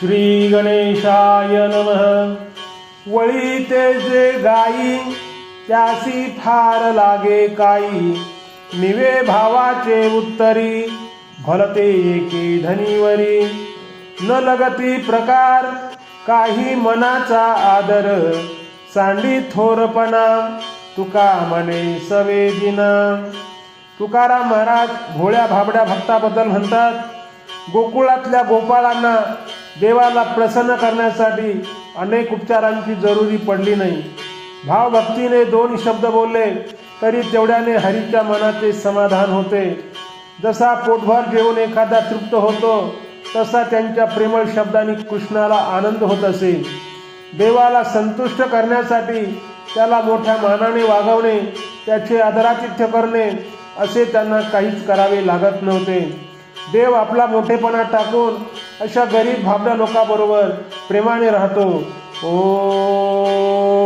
श्री गणेशाय नम. वळी ते जे गाई त्यासी फार लागे काई. निवे भावाचे उत्तरी भलते एके धनीवरी. न लगती प्रकार काही मनाचा आदर. सांडी थोरपणा तुका सवे सवेदिना. तुकाराम महाराज भोळ्या भाबड्या भक्ताबद्दल म्हणतात गोकुळातल्या गोपाळांना देवाला प्रसन्न करण्यासाठी अनेक उपचारांची जरुरी पडली नाही. भावभक्तीने दोन शब्द बोलले तरी तेवढ्याने हरीच्या मनाचे समाधान होते. जसा पोटभर जेवून एखादा तृप्त होतो तसा त्यांच्या प्रेमळ शब्दांनी कृष्णाला आनंद होत असे देवाला संतुष्ट करण्यासाठी त्याला मोठ्या मानाने वागवणे त्याचे आदरातिथ्य करणे असे त्यांना काहीच करावे लागत नव्हते. देव आपला मोठेपणा टाकून अशा गरीब भाबड्या लोकांबरोबर प्रेमाने राहतो. ओ.